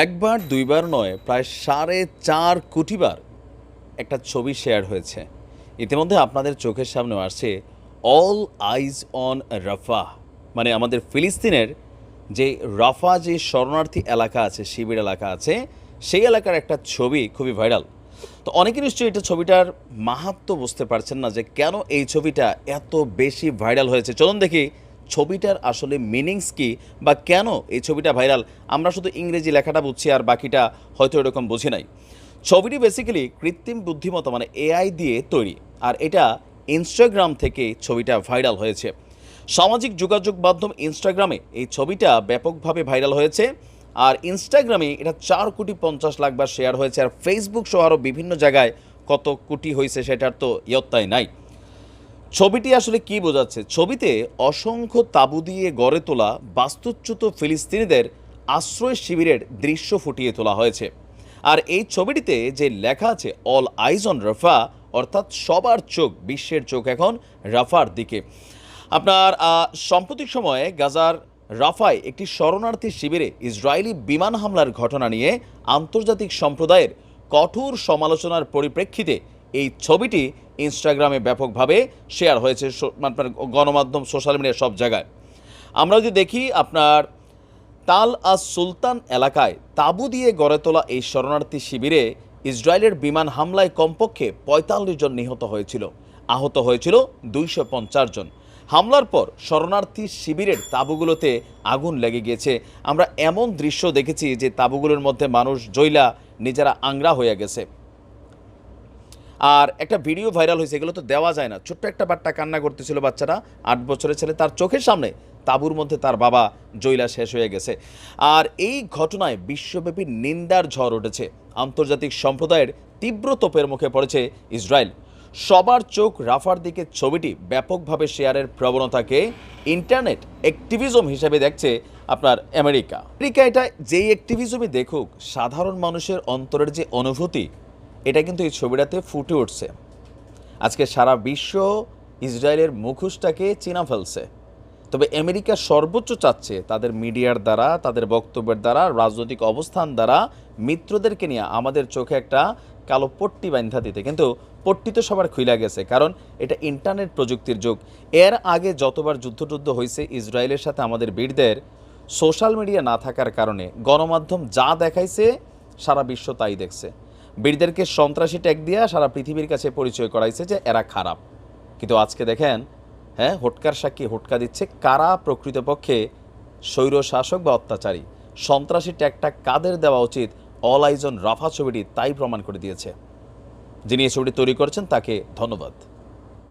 একবার, দুইবার নয়, প্রায় সাড়ে চার কোটিবার একটা ছবি শেয়ার হয়েছে। ইতিমধ্যে আপনাদের চোখের সামনে আসছে অল আইজ অন রাফা মানে আমাদের ফিলিস্তিনের যে রাফা, যে শরণার্থী এলাকা আছে, শিবির এলাকা আছে, সেই এলাকার একটা ছবি খুবই ভাইরাল। তো অনেকে নিশ্চয়ই এটা ছবিটার মাহাত্ম বুঝতে পারছেন না যে কেন এই ছবিটা এত বেশি ভাইরাল হয়েছে। চলুন দেখি ছবিটার আসলে মিনিংস কি বা কেন এই ছবিটা ভাইরাল আমরা শুধু ইংরেজি লেখাটা বুঝছি আর বাকিটা হয়তো এরকম বুঝি নাই। ছবিটি বেসিক্যালি কৃত্রিম বুদ্ধিমত্তা মানে এআই দিয়ে তৈরি আর এটা ইনস্টাগ্রাম থেকে ছবিটা ভাইরাল হয়েছে। সামাজিক যোগাযোগ মাধ্যম ইনস্টাগ্রামে এই ছবিটা ব্যাপকভাবে ভাইরাল হয়েছে আর ইনস্টাগ্রামে এটা চার কোটি পঞ্চাশ লাখ বার শেয়ার হয়েছে আর ফেসবুক সহ আরও বিভিন্ন জায়গায় কত কোটি হয়েছে সেটার তো ইয়ত্তাই নাই। ছবিটি আসলে কি বোঝাচ্ছে? ছবিতে অসংখ্য তাঁবু দিয়ে গড়ে তোলা বাস্তুচ্যুত ফিলিস্তিনিদের আশ্রয় শিবিরের দৃশ্য ফুটিয়ে তোলা হয়েছে। আর এই ছবিটিতে যে লেখা আছে, অল আইজ অন রাফা অর্থাৎ সবার চোখ, বিশ্বের চোখ এখন রাফার দিকে। আপনার সাম্প্রতিক সময়ে গাজার রাফায় একটি শরণার্থী শিবিরে ইসরায়েলি বিমান হামলার ঘটনা নিয়ে আন্তর্জাতিক সম্প্রদায়ের কঠোর সমালোচনার পরিপ্রেক্ষিতে এই ছবিটি ইনস্টাগ্রামে ব্যাপকভাবে শেয়ার হয়েছে আপনার গণমাধ্যম সোশ্যাল মিডিয়া সব জায়গায়। আমরা যদি দেখি আপনার তাল আস সুলতান এলাকায় তাঁবু দিয়ে গড়ে তোলা এই শরণার্থী শিবিরে ইসরায়েলের বিমান হামলায় কমপক্ষে পঁয়তাল্লিশ জন নিহত হয়েছিল। আহত হয়েছিল দুইশো পঞ্চাশ জন। হামলার পর শরণার্থী শিবিরের তাঁবুগুলোতে আগুন লেগে গিয়েছে। আমরা এমন দৃশ্য দেখেছি যে তাঁবুগুলোর মধ্যে মানুষ জৈলা নিজেরা আংরা হয়ে গেছে। আর একটা ভিডিও ভাইরাল হয়েছে, এগুলো তো দেওয়া যায় না। ছোট্ট একটা বাচ্চা কান্না করতেছিল বাচ্চাটা, আট বছরের ছেলে, তার চোখের সামনে তাঁবুর মধ্যে তার বাবা জৈলা শেষ হয়ে গেছে। আর এই ঘটনায় বিশ্বব্যাপী নিন্দার ঝড় উঠেছে। আন্তর্জাতিক সম্প্রদায়ের তীব্র তোপের মুখে পড়েছে ইসরায়েল। সবার চোখ রাফার দিকে ছবিটি ব্যাপকভাবে শেয়ারের প্রবণতাকে ইন্টারনেট অ্যাক্টিভিজম হিসেবে দেখছে আপনার আমেরিকা। আমেরিকা এটা যেই অ্যাক্টিভিজমই দেখুক, সাধারণ মানুষের অন্তরের যে অনুভূতি এটা কিন্তু এই ছবিটাতে ফুটে উঠছে। আজকে সারা বিশ্ব ইসরায়েলের মুখোশটাকে চিনা ফেলছে। তবে আমেরিকা সর্বোচ্চ চাচ্ছে তাদের মিডিয়ার দ্বারা, তাদের বক্তব্যের দ্বারা, রাজনৈতিক অবস্থান দ্বারা মিত্রদেরকে নিয়ে আমাদের চোখে একটা কালো পট্টি বান্ধা দিতে। কিন্তু পট্টি তো সবার খুইলা গেছে, কারণ এটা ইন্টারনেট প্রযুক্তির যুগ। এর আগে যতবার যুদ্ধ টুদ্ধ হয়েছে ইসরায়েলের সাথে আমাদের বীরদের, সোশ্যাল মিডিয়া না থাকার কারণে গণমাধ্যম যা দেখাইছে সারা বিশ্ব তাই দেখছে। বীরদেরকে সন্ত্রাসী ট্যাগ দিয়ে সারা পৃথিবীর কাছে পরিচয় করাইছে যে এরা খারাপ। কিন্তু আজকে দেখেন হ্যাঁ হোটকার সাক্ষী হোটকা দিচ্ছে কারা প্রকৃতপক্ষে স্বৈর শাসক বা অত্যাচারী? সন্ত্রাসী ট্যাগটা কাদের দেওয়া উচিত? অল আইজন রাফা ছবিটি তাই প্রমাণ করে দিয়েছে। যিনি এই ছবিটি তৈরি করেছেন তাকে ধন্যবাদ।